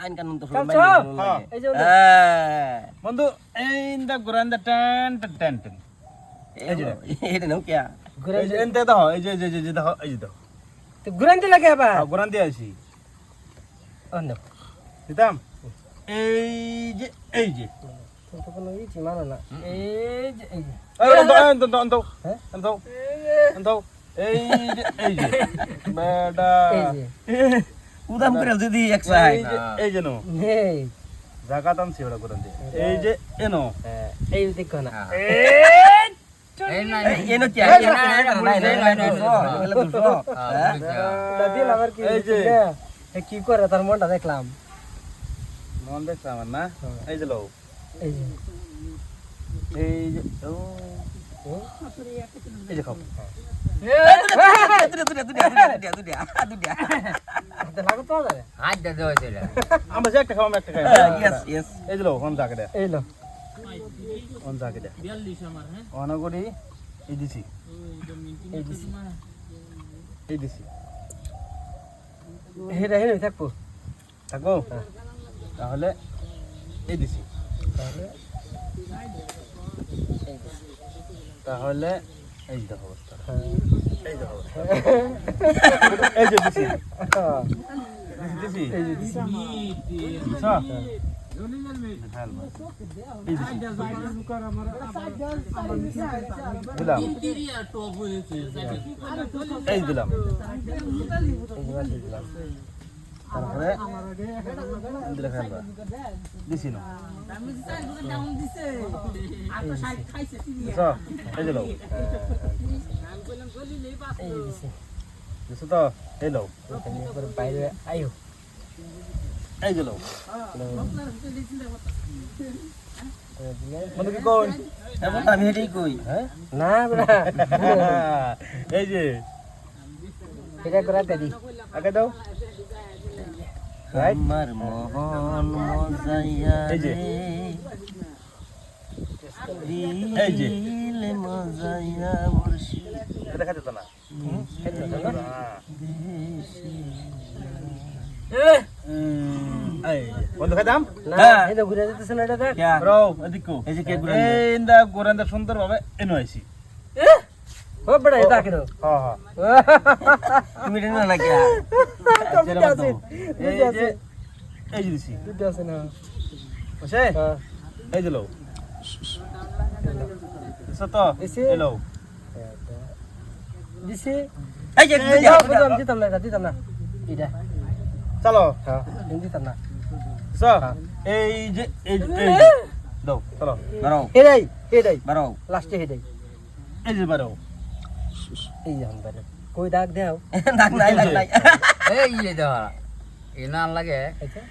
আইন কানুন তো চলছো? হ্যাঁ। এই যে ওদের। হ্যাঁ বন্ধু এই দা গুরান দা টেন টেন টেন টেন এটা নাও কিয়া ঘুরাই এই যে এনতে দাও এই যে এই যে এই যে দাও এই যে দাও তো ঘুরাইতে লাগে আবার হ্যাঁ, গুরান দিয়ে আসি ও না দিতাম এই যে এই যে তুমি তো কোনো ইতি মানো না এই যে এই যে এই অন্ত অন্ত অন্ত হ্যাঁ? অন্ত অন্ত এই যে এই যে বেডা এই যে উদাম করে যদি এক সাইড এই যে এই যে নো এই জাগাত আনছি ওটা গুরান দিয়ে এই যে এনো হ্যাঁ, এই দেখো না হ্যাঁ কি এই যে। হ্যাঁ, এ কি করে তার মনটা দেখলাম মন দেখছ আমার না এই যে লো এই যে এই যে ও এই যে খাও তুই তুই তুই তুই তুই তুই এটা লাগো তো আরে হাত দে দেওয়া ছিল আমরা যে একটা খাও একটা খাই ইয়েস ইয়েস এই লো হন জাগে দে এই লো হন জাগে দে অনগরি এই দিছি এই দিছি এই দিছি থাকব থাকো তাহলে এই দিছি তাহলে তাহলে এই দেখো অবস্থা হ্যাঁ। এই দিছি তারপরে দিছি না এই হ্যাঁ? যে। এটা করে দাদি আগে দাও। আমার মোহন মজাইয়া এই যে। এটা তো না। হ্যাঁ। এই তো ঘুরে যেতেছে না এটা দেখ। কিয়া রও এদিকো। এই যে কে গুলো এই ইন্দা গোরান্দা সুন্দর ভাবে এনো তুমি না দুটো আছে এই যে আছে এই দিছি। আছে না হ্যাঁ। এই দিছ তো। এই লও দিছি এই যে এই দিতাম দিতাম না দিতাম না এটা চলো হ্যাঁ দিতাম না দিছ এই যে এই দাও চলো বারো এটাই এটাই বারো লাস্টে এটাই এই যে বারো এই যে हम কই দাগ দেও ডাক নাই এই ইয়ে এ না লাগে আচ্ছা